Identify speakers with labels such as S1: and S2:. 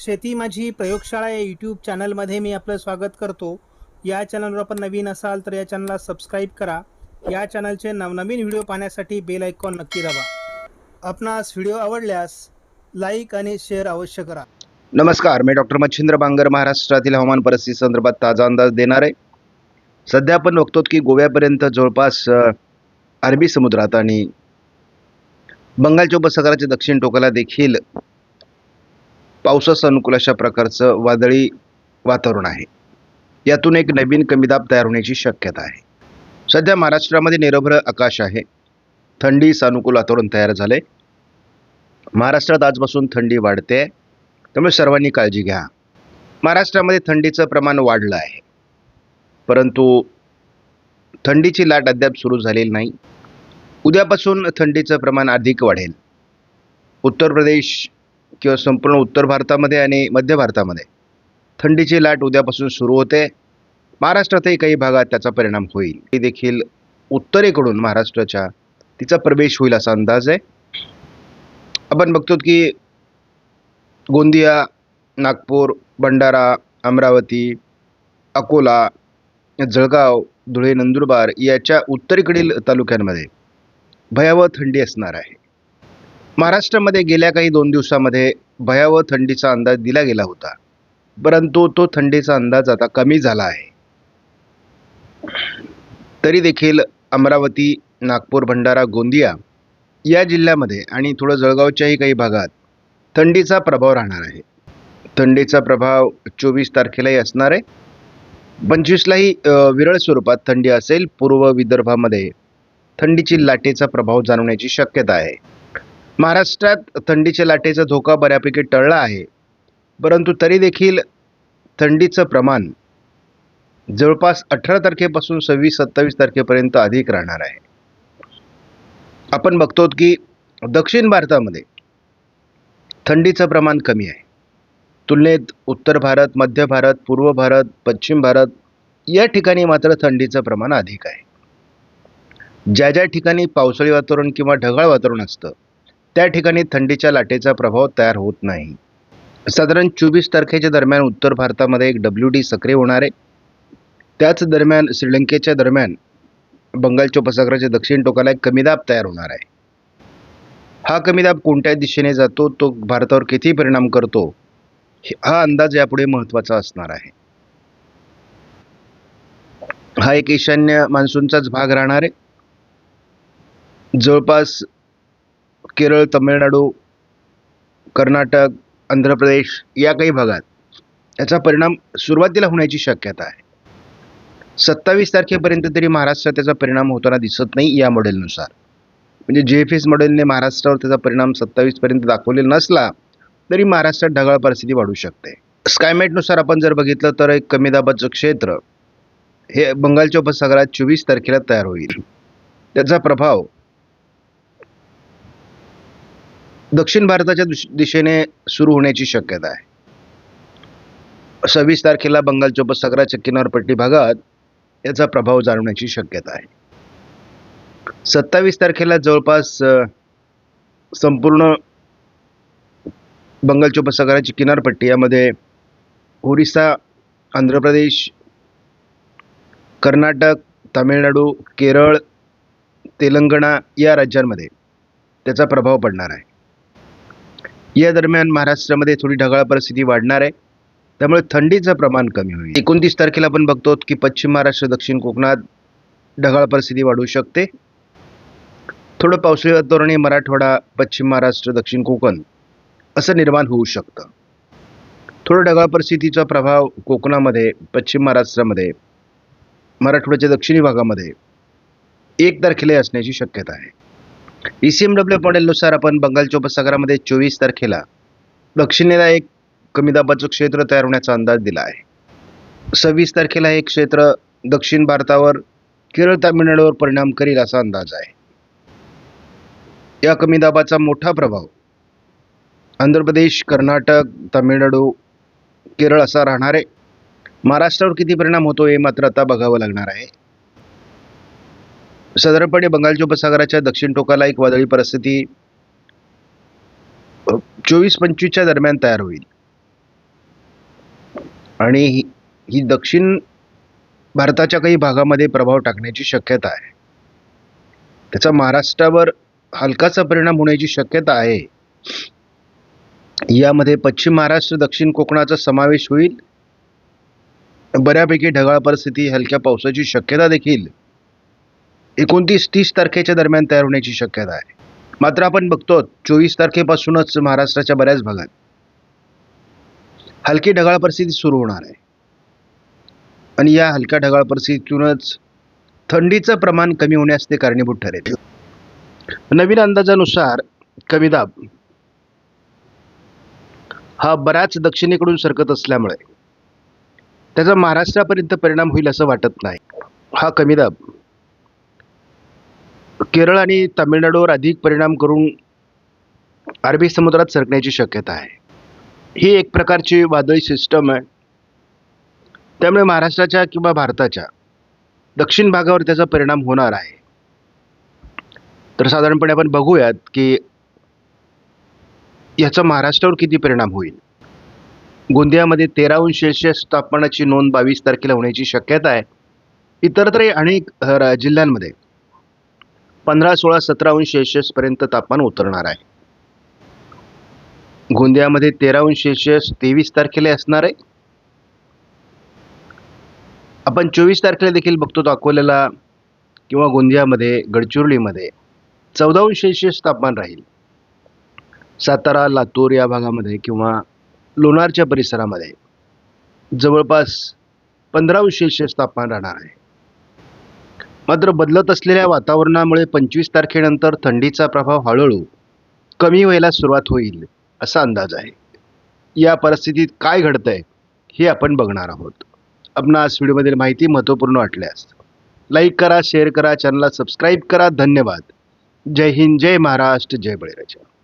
S1: शेती माझी प्रयोगशाळा या यूट्यूब चॅनलमध्ये मी आपलं स्वागत करतो. या चॅनलवर आपण नवीन असाल तर या चॅनलला सबस्क्राईब करा. या चॅनलचे नवनवीन व्हिडिओ पाहण्यासाठी बेल आयकॉन नक्की दाबा. आपणास व्हिडिओ आवडल्यास लाईक आणि शेअर अवश्य करा.
S2: नमस्कार मी डॉक्टर मच्छिंद्र बांगर महाराष्ट्रातील हवामान परिस्थिती संदर्भात ताजा अंदाज देणार. आहे सध्या आपण बघतो की गोव्यापर्यंत जवळपास अरबी समुद्रात आणि बंगालच्या उपसागराच्या दक्षिण टोकाला देखील पावसास अनुकूल अशा प्रकारचं वादळी वातावरण आहे. यातून एक नवीन कमी दाब तयार होण्याची शक्यता आहे. सध्या महाराष्ट्रामध्ये निरभ्र आकाश आहे. थंडी सानुकूल वातावरण तयार झाले महाराष्ट्रात आजपासून थंडी वाढते. त्यामुळे सर्वांनी काळजी घ्या. महाराष्ट्रामध्ये थंडीचं प्रमाण वाढलं आहे. परंतु थंडीची लाट अद्याप सुरू झालेली नाही. उद्यापासून थंडीचं प्रमाण अधिक वाढेल. उत्तर प्रदेश किंवा संपूर्ण उत्तर भारतामध्ये आणि मध्य भारतामध्ये. थंडीची लाट उद्यापासून सुरू होते. महाराष्ट्रातही काही भागात त्याचा परिणाम होईल. ती देखील उत्तरेकडून महाराष्ट्राच्या तिचा प्रवेश होईल असा अंदाज आहे. आपण बघतो की गोंदिया नागपूर भंडारा अमरावती अकोला जळगाव धुळे नंदुरबार याच्या उत्तरेकडील तालुक्यांमध्ये भयावह थंडी असणार आहे. महाराष्ट्रामध्ये गेल्या काही दोन दिवसामध्ये भयावह थंडीचा अंदाज दिला गेला होता. परंतु तो थंडीचा अंदाज आता कमी झाला आहे. तरी देखील अमरावती नागपूर भंडारा गोंदिया या जिल्ह्यामध्ये आणि थोडं जळगावच्याही काही भागात थंडीचा प्रभाव राहणार आहे. थंडीचा प्रभाव चोवीस तारखेलाही असणार आहे. पंचवीसलाही विरळ स्वरूपात थंडी असेल. पूर्व विदर्भामध्ये थंडीची लाटेचा प्रभाव जाणवण्याची शक्यता आहे. महाराष्ट्रात थंडीच्या लाटेचा धोका बऱ्यापैकी टळला आहे. परंतु तरी देखील थंडीचं प्रमाण जवळपास अठरा तारखेपासून सव्वीस सत्तावीस तारखेपर्यंत अधिक राहणार आहे. आपण बघतो की दक्षिण भारतामध्ये थंडीचं प्रमाण कमी आहे. तुलनेत उत्तर भारत मध्य भारत पूर्व भारत पश्चिम भारत या ठिकाणी मात्र थंडीचं प्रमाण अधिक आहे. ज्या ज्या ठिकाणी पावसाळी वातावरण किंवा ढगाळ वातावरण असतं त्या ठिकाणी थंडीच्या लाटेचा प्रभाव तयार होत नाही. साधारण चोवीस तारखेच्या दरम्यान उत्तर भारतामध्ये एक डब्ल्यू डी सक्रिय होणार आहे. त्याच दरम्यान श्रीलंकेच्या दरम्यान बंगालच्या उपसागराच्या दक्षिण टोकाला एक कमी दाब तयार होणार आहे. हा कमी दाब कोणत्या दिशेने जातो तो भारतावर किती परिणाम करतो हा अंदाज यापुढे महत्त्वाचा असणार आहे. हा एक ईशान्य मान्सूनचाच भाग राहणार आहे. जवळपास केरळ तमिळनाडू कर्नाटक आंध्र प्रदेश या काही भागात याचा परिणाम सुरुवातीला होण्याची शक्यता आहे. सत्तावीस तारखेपर्यंत तरी महाराष्ट्रात त्याचा परिणाम होताना दिसत नाही या मॉडेलनुसार. म्हणजे जे एफ एस मॉडेलने महाराष्ट्रावर त्याचा परिणाम सत्तावीसपर्यंत दाखवलेला नसला तरी महाराष्ट्रात ढगाळ परिस्थिती वाढू शकते. स्कायमेटनुसार आपण जर बघितलं तर एक कमी दाबाचं क्षेत्र हे बंगालच्या उपसागरात चोवीस तारखेला तयार होईल. त्याचा प्रभाव दक्षिण भारताच्या दुश- दिशेने सुरू होण्याची शक्यता आहे. सव्वीस तारखेला बंगालच्या उपसागराच्या किनारपट्टी भागात याचा प्रभाव जाणवण्याची शक्यता आहे. सत्तावीस तारखेला जवळपास संपूर्ण बंगालच्या उपसागराची किनारपट्टी यामध्ये ओरिसा आंध्र प्रदेश कर्नाटक तामिळनाडू केरळ तेलंगणा या राज्यांमध्ये त्याचा प्रभाव पडणार आहे. या दरम्यान महाराष्ट्रामध्ये थोडी ढगाळ परिस्थिती वाढणार आहे. त्यामुळे थंडीचं प्रमाण कमी होईल. एकोणतीस तारखेला आपण बघतो की पश्चिम महाराष्ट्र दक्षिण कोकणात ढगाळ परिस्थिती वाढू शकते. थोडं पावसाळी वातावरण हे मराठवाडा पश्चिम महाराष्ट्र दक्षिण कोकण असं निर्माण होऊ शकतं. थोडं ढगाळ परिस्थितीचा प्रभाव कोकणामध्ये पश्चिम महाराष्ट्रामध्ये मराठवाड्याच्या दक्षिणी भागामध्ये एक तारखेला असण्याची शक्यता आहे. ई सी एम डब्ल्यू मॉडेलनुसार आपण बंगालच्या उपसागरामध्ये चोवीस तारखेला दक्षिणेला एक कमी दाबाचं क्षेत्र तयार होण्याचा अंदाज दिला आहे. सव्वीस तारखेला हे क्षेत्र दक्षिण भारतावर केरळ तामिळनाडूवर परिणाम करील असा अंदाज आहे. या कमी दाबाचा मोठा प्रभाव आंध्र प्रदेश कर्नाटक तामिळनाडू केरळ असा राहणार आहे. महाराष्ट्रावर किती परिणाम होतो हे मात्र आता बघावं लागणार आहे. साधारणपणे बंगालच्या उपसागराच्या दक्षिण टोकाला एक वादळी परिस्थिती चोवीस पंचवीसच्या दरम्यान तयार होईल. आणि ही ही दक्षिण भारताच्या काही भागामध्ये प्रभाव टाकण्याची शक्यता आहे. त्याचा महाराष्ट्रावर हलकाचा परिणाम होण्याची शक्यता आहे. यामध्ये पश्चिम महाराष्ट्र दक्षिण कोकणाचा समावेश होईल. बऱ्यापैकी ढगाळ परिस्थिती हलक्या पावसाची शक्यता देखील एकोणतीस तीस तारखेच्या दरम्यान तयार होण्याची शक्यता आहे. मात्र आपण बघतो चोवीस तारखेपासूनच महाराष्ट्राच्या बऱ्याच भागात हलकी ढगाळ परिस्थिती सुरू होणार आहे. आणि या हलक्या ढगाळ परिस्थितीतूनच थंडीचं प्रमाण कमी होण्यास ते कारणीभूत ठरेल. नवीन अंदाजानुसार कमी दाब हा बऱ्याच दक्षिणेकडून सरकत असल्यामुळे त्याचा महाराष्ट्रापर्यंत परिणाम होईल असं वाटत नाही. हा कमी दाब केरळ आणि तामिळनाडूवर अधिक परिणाम करून अरबी समुद्रात सरकण्याची शक्यता आहे. ही एक प्रकारची वादळी सिस्टम आहे. त्यामुळे महाराष्ट्राच्या किंवा भारताच्या दक्षिण भागावर त्याचा परिणाम होणार आहे. तर साधारणपणे आपण बघूयात की याचा महाराष्ट्रावर किती परिणाम होईल? गोंदियामध्ये तेरा अंश सेल्सिअस तापमानाची नोंद बावीस तारखेला होण्याची शक्यता आहे. इतरत्रही अनेक जिल्ह्यांमध्ये पंधरा सोळा सतरा अंश सेल्सिअसपर्यंत तापमान उतरणार आहे. गोंदियामध्ये तेरा अंश सेल्शियस तेवीस तारखेला असणार आहे. आपण चोवीस तारखेला देखील बघतो अकोल्याला किंवा गोंदियामध्ये गडचिरोलीमध्ये चौदा अंश सेल्सिअस तापमान राहील. सातारा लातूर या भागामध्ये किंवा लोणारच्या परिसरामध्ये जवळपास पंधरा अंश सेल्सिअस तापमान राहणार आहे. मात्र बदलत असलेल्या वातावरणामुळे पंचवीस तारखेनंतर थंडीचा प्रभाव हळूहळू कमी व्हायला सुरुवात होईल असा अंदाज आहे. या परिस्थितीत काय घडतंय हे आपण बघणार आहोत. आपणास व्हिडिओमधील माहिती महत्त्वपूर्ण वाटल्यास लाईक करा शेअर करा चॅनलला सबस्क्राईब करा. धन्यवाद. जय हिंद जय महाराष्ट्र जय बळीराजा.